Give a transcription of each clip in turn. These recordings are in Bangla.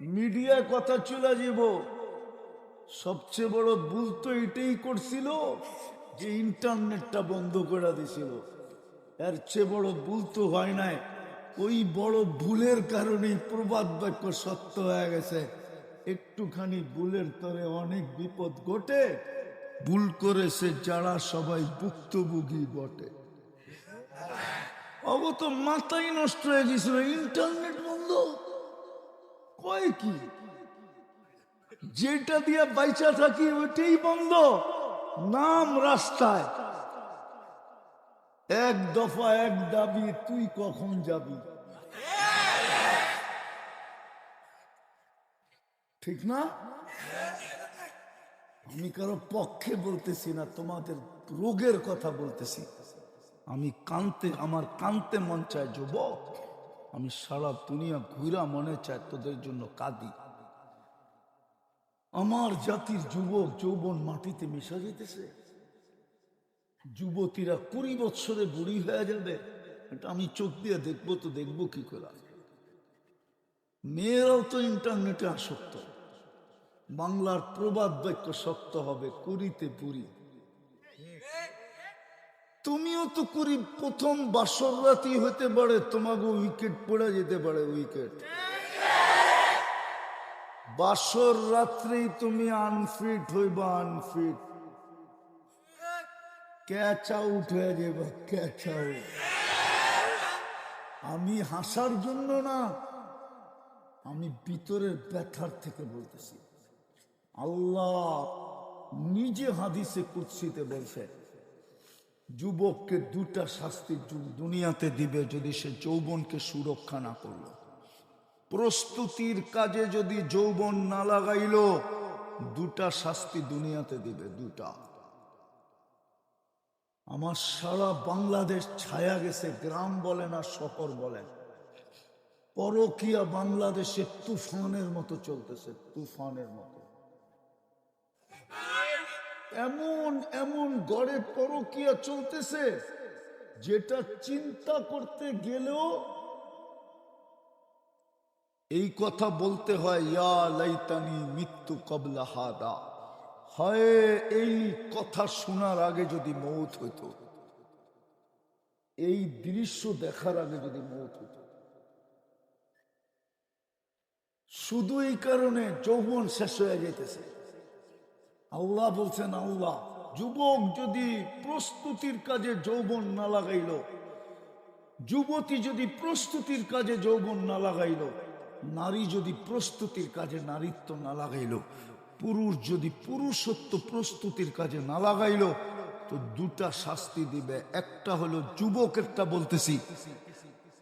মিডিয়ায় কথা চলে যাব। সবচেয়ে বড় ভুল তো এটাই করছিল যে ইন্টারনেটটা বন্ধ করে দিছিল। এর চেয়ে বড় ভুল তো হয় নাই। ওই বড় ভুলের কারণেই প্রবাদ বাক্য সত্য হয়ে গেছে। একটুখানি ভুলের তরে অনেক বিপদ ঘটে। ভুল করেছে যারা সবাই ভুক্তভোগী বটে। অবত তো মাথাই নষ্ট হয়ে গেছিল। ইন্টারনেট বন্ধ। কয় কি? যেটা দিয়ে বাইচা থাকি ওইটাই বন্ধ, নাম রাস্তায়। এক দফা এক দাবি, তুই কখন যাবি? ঠিক না? আমি কারও পক্ষে বলতেছি না, তোমাদের রোগের কথা বলতেছি। আমি কানতে, আমার কানতে মন চায় যুবক। আমি সারা দুনিয়া ঘুরা মনে চায় তোদের জন্য কাঁদি। আমার জাতির যুবক যৌবন মাটিতে মিশা যেতেছে। যুবতীরা কুড়ি বৎসরে বুড়ি হয়ে যাবে। এটা আমি চোখ দিয়ে দেখব তো দেখব কি করে। মেয়েরাও তো ইন্টারনেটে আসক্ত। বাংলার প্রবাদ বাক্য শক্ত হবে, কুড়িতে পুরী তুমিও তো করি প্রথম বাসর রাতি হতে পারে তোমাকে উইকেট পড়ে যেতে পারে উইকেট। বাসর রাত্রেই তুমি আনফিট হইবা আনফিট ক্যাচ হয়ে যাবে, ক্যাচ আমি হাসার জন্য না, আমি ভিতরের ব্যথার থেকে বলতেছি। আল্লাহ নিজে হাদিসে কুৎসিতে বলছে যুবককে দুটা শাস্তি দুনিয়াতে দিবে যদি সে যৌবনকে সুরক্ষা না করল। প্রস্তুতির কাজে যদি যৌবন না লাগাইল, দুটা শাস্তি দুনিয়াতে দিবে, দুটা। আমার সারা বাংলাদেশ ছায়া গেছে, গ্রাম বলে না, শহর বলেন পরকিয়া বাংলাদেশে তুফানের মতো চলতেছে, তুফানের মতো। এমন এমন গড়ে পরকিয়া চলতেছে, যেটা চিন্তা করতে গেলেও এই কথা বলতে হয়, ইয়া লাইতানি মৃত্যু কবলা হাদা। হয় এই কথা শোনার আগে যদি মৌত হইতো, এই দৃশ্য দেখার আগে যদি মৌত হইতো। শুধু এই কারণে যৌবন শেষ হয়ে যেতেছে আল্লাহ বলছেন, আল্লাহ, যুবক যদি প্রস্তুতির কাজে যৌবন না লাগাইল, যুবতী যদি প্রস্তুতির কাজে যৌবন না লাগাইল, নারী যদি প্রস্তুতির কাজে নারীত্ব না লাগাইল, পুরুষ যদি পুরুষত্ব প্রস্তুতির কাজে না লাগাইল, তো দুটা শাস্তি দিবে। একটা হলো যুবকেরটা বলতেছি।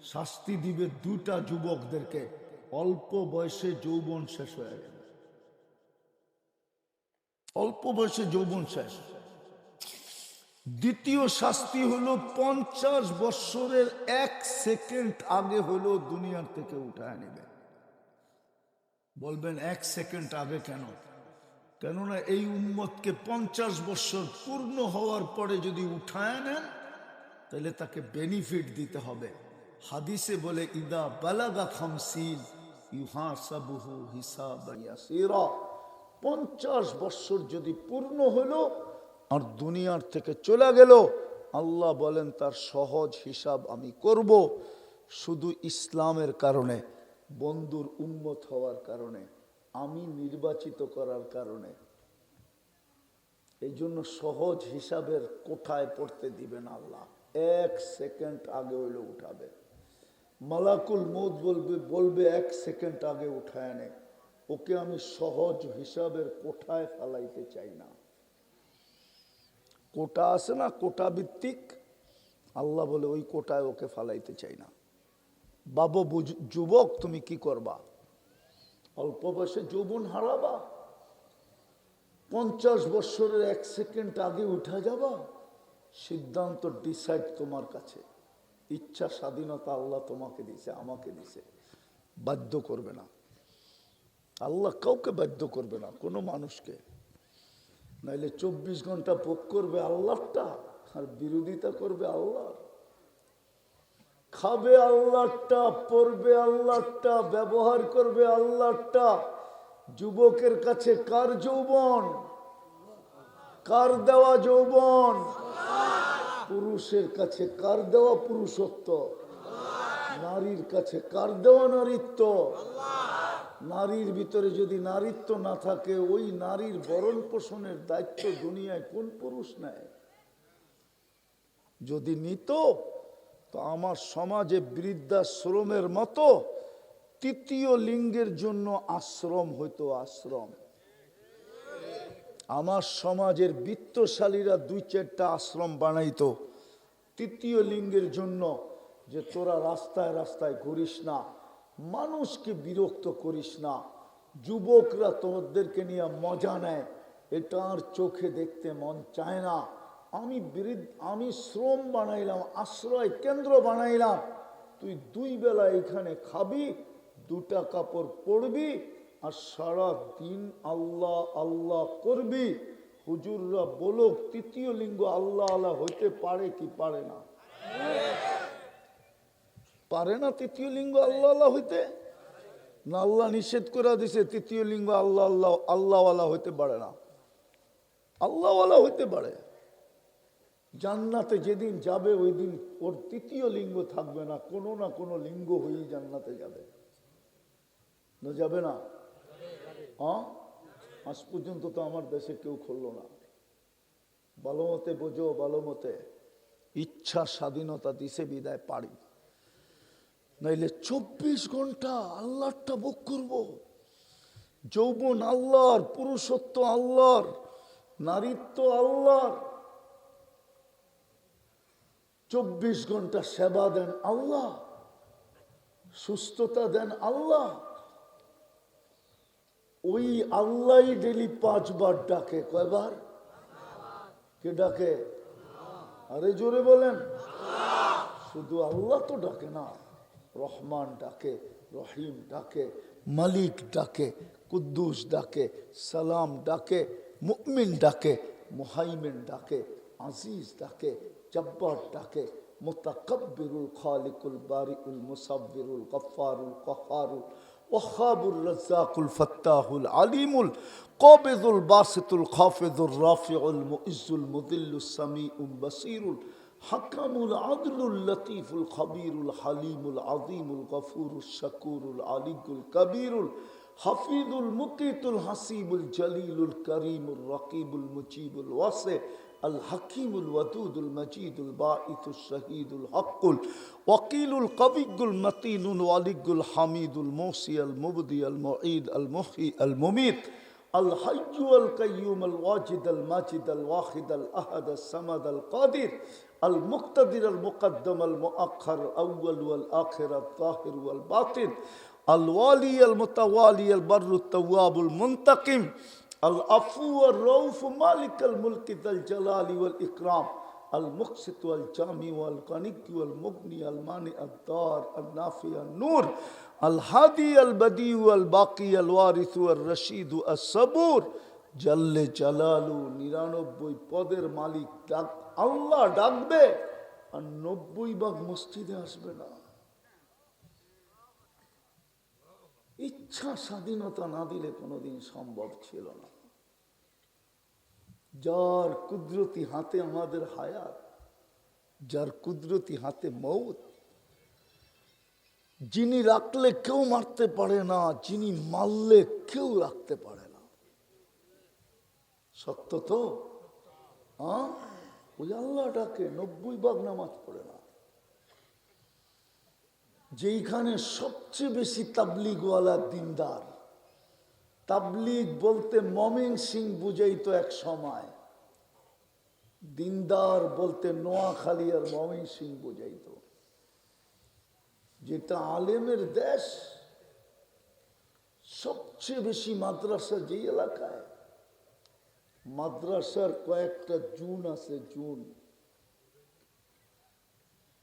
শাস্তি দিবে দুটা যুবকদেরকে। অল্প বয়সে যৌবন শেষ হয়ে গেল। অল্প বয়সে যৌবন শেষ। দ্বিতীয় শাস্তি হলো পঞ্চাশ বৎসরের এক সেকেন্ড আগে হলো দুনিয়ার থেকে উঠায় নেবে। বলবেন এক সেকেন্ড আগে কেন? কেননা এই উম্মতকে পঞ্চাশ বৎসর পূর্ণ হওয়ার পরে যদি উঠায় নেন, তাহলে তাকে বেনিফিট দিতে হবে। হাদিসে বলে, ইদা বালাগা খামসিন ইহা সাবুহু হিসাব পঞ্চাশ বৎসর যদি পূর্ণ হলো, আর দুনিয়ার থেকে চলে গেল, আল্লাহ বলেন, তার সহজ হিসাব আমি করব শুধু ইসলামের কারণে, বন্ধুর উন্মত হওয়ার কারণে, আমি নির্বাচিত করার কারণে। এই জন্য সহজ হিসাবের কোঠায় পড়তে দিবেন আল্লাহ। এক সেকেন্ড আগে হইলে উঠাবে। মালাকুল মৌত বলবে বলবে, এক সেকেন্ড আগে উঠায় নে। ওকে আমি সহজ হিসাবের কোঠায় ফেলাইতে চাই না। কোটা আছে না, কোটা ভিত্তিক? আল্লাহ বলে, ওই কোটায় ওকে ফালাইতে চাই না। বাবু যুবক, তুমি কি করবা? অল্প বয়সে যৌবন হারাবা। পঞ্চাশ বৎসরের এক সেকেন্ড আগে উঠা যাবা। সিদ্ধান্ত ডিসাইড তোমার কাছে। ইচ্ছা স্বাধীনতা আল্লাহ তোমাকে দিছে আমাকে দিছে বাধ্য করবে না। আল্লাহ কাউকে বাধ্য করবে না, কোনো মানুষকে। নাইলে চব্বিশ ঘণ্টা ভোগ করবে আল্লাহটা, আর বিরোধিতা করবে আল্লাহ। খাবে আল্লাহটা, পড়বে আল্লাহটা, ব্যবহার করবে আল্লাহটা। যুবকের কাছে কার যৌবন? কার দেওয়া যৌবন? পুরুষের কাছে কার দেওয়া পুরুষত্ব? নারীর কাছে কার দেওয়া নারীত্ব? নারীর ভিতরে যদি নারীত্ব না থাকে, ওই নারীর বরণ পোষণের দায়িত্ব দুনিয়ায় কোন পুরুষ নেয়? যদি নিত, তো আমার সমাজে বৃদ্ধাশ্রমের মতো তৃতীয় লিঙ্গের জন্য আশ্রম হইতো আশ্রম। আমার সমাজের বিত্তশালীরা দুই চারটা আশ্রম বানাইতো। তৃতীয় লিঙ্গের জন্য যে তোরা রাস্তায় রাস্তায় ঘুরিস না মানুষকে বিরক্ত করিস না। যুবকরা তোমাদেরকে নিয়ে মজা নেয়। এটা আর চোখে দেখতে মন চায় না। আমি আমি শ্রম বানাইলাম, আশ্রয় কেন্দ্র বানাইলাম। তুই দুই বেলা এখানে খাবি, দুটা কাপড় পরবি আর সারা দিন আল্লাহ আল্লাহ করবি। হুজুররা বলো তৃতীয় লিঙ্গ আল্লাহ আল্লাহ হইতে পারে কি পারে না? পারে না তৃতীয় লিঙ্গ আল্লাহ আল্লাহ হইতে? না, আল্লাহ নিষেধ করে দিছে, তৃতীয় লিঙ্গ আল্লাহ আল্লাহ, আল্লাহওয়ালা হইতে পারে না। আল্লাহওয়ালা হইতে পারে। জান্নাতে যেদিন যাবে ওই দিন ওর তৃতীয় লিঙ্গ থাকবে না, কোনো না কোনো লিঙ্গ হয়েই জান্নাতে যাবে। না যাবে না? হ্যাঁ? আজ পর্যন্ত তো আমার দেশে কেউ খুললো না। ভালো মতে বোঝো, ভালো মতে। ইচ্ছা স্বাধীনতা দিছে, বিদায় পারি নাইলে চব্বিশ ঘণ্টা আল্লাহটা বুক করব। যৌবন আল্লাহর, পুরুষত্ব আল্লাহর, নারীত্ব আল্লাহর। চব্বিশ ঘণ্টা সেবা দেন আল্লাহ, সুস্থতা দেন আল্লাহ। ওই আল্লাহ ডেলি পাঁচবার ডাকে, কয়বার? কে ডাকে? আরে জোরে বলেন। শুধু আল্লাহ তো ডাকে না। রহমান ডাকে, রহিম ডাকে, মালিক ডাকে, কুদ্দুস ডাকে, সালাম ডাকে, মুমিন ডাকে, মুহাইমিন ডাকে, আজিজ ডাকে, জব্বর ডাকে, মোতাকব্বিরুল খালিকুল বারিকুল মুসাব্বিরুল গফারুল কহারুল ওয়াহাবুর রাজ্জাকুল ফাত্তাহুল আলিমুল কবিজুল বাসিতুল খাফেদুল রাফিউল মুইজুল সামি সামিউল বসিরুল الرافع المؤز المذل السميع البصير الحكم العدل اللطيف الخبير الحليم العظيم الغفور الشكور العلي الكبير الحفيظ المقيت الحسيب الجليل الكريم الرقيب المجيب الواسع الحكيم الودود المجيد الباعث الشهيد الحق الوكيل القوي المتين الولي الحميد الموصي المبدي المعيد المحيي المميت الحي القيوم الواجد الماجد الواحد الأحد الصمد القادر المقتدر المقدم المؤخر الأول والآخر الظاهر والباطن الوالي المتوالي البر التواب المنتقم العفو الرؤوف مالك الملك ذا الجلال والإكرام المقسط والجامع والغني والمغني المانع الدار النافع النور الهادي البديع الباقي الوارث الرشيد الصبور জাল্লে জালালু নিরানব্বই পদের মালিক ডাক আল্লাহ ডাকবে আর নব্বই ভাগ মসজিদে আসবে না। ইচ্ছা স্বাধীনতা না দিলে কোনোদিন সম্ভব ছিল না। যার কুদরতি হাতে আমাদের হায়াত, যার কুদরতি হাতে মৌত, যিনি রাখলে কেউ মারতে পারে না, যিনি মারলে কেউ রাখতে পারে না। সত্য তো? হ্যাঁ ওই আল্লাহটাকে নব্বই ভাগ নামাজ পড়ে না। যেইখানে সবচেয়ে বেশি তাবলিগওয়ালা দিনদার। তাবলিগ বলতে মমিন সিং বুঝাইতো এক সময়। দিনদার বলতে নোয়াখালী আর মমিন সিং বুঝাইতো যেটা আলেমের দেশ, সবচেয়ে বেশি মাদ্রাসা যেই এলাকায় মাদ্রাসার কয়েকটা জুন আছে, জুন।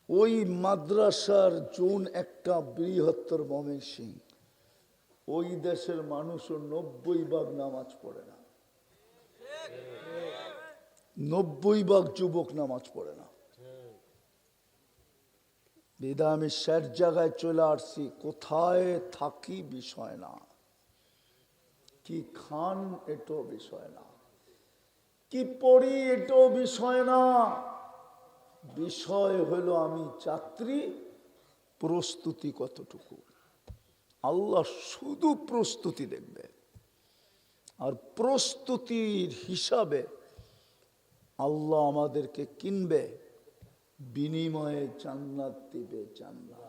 ওই মাদ্রাসার জুন একটা বৃহত্তর মমেন সিং। ওই দেশের মানুষও নব্বই ভাগ নামাজ পড়ে না। নব্বই ভাগ যুবক নামাজ পড়ে না। বিদা, আমি শেষ জায়গায় চলে আসছি, কোথায় থাকি বিষয় না। কি খান এটো বিষয় না। কি পড়ি এটো বিষয় না। বিষয় হলো আমি যাত্রী প্রস্তুতি কতটুকু? আল্লাহ শুধু প্রস্তুতি দেখবে। আর প্রস্তুতির হিসাবে আল্লাহ আমাদেরকে কিনবে, বিনিময়ে জান্নাত দিবে জান্নাত।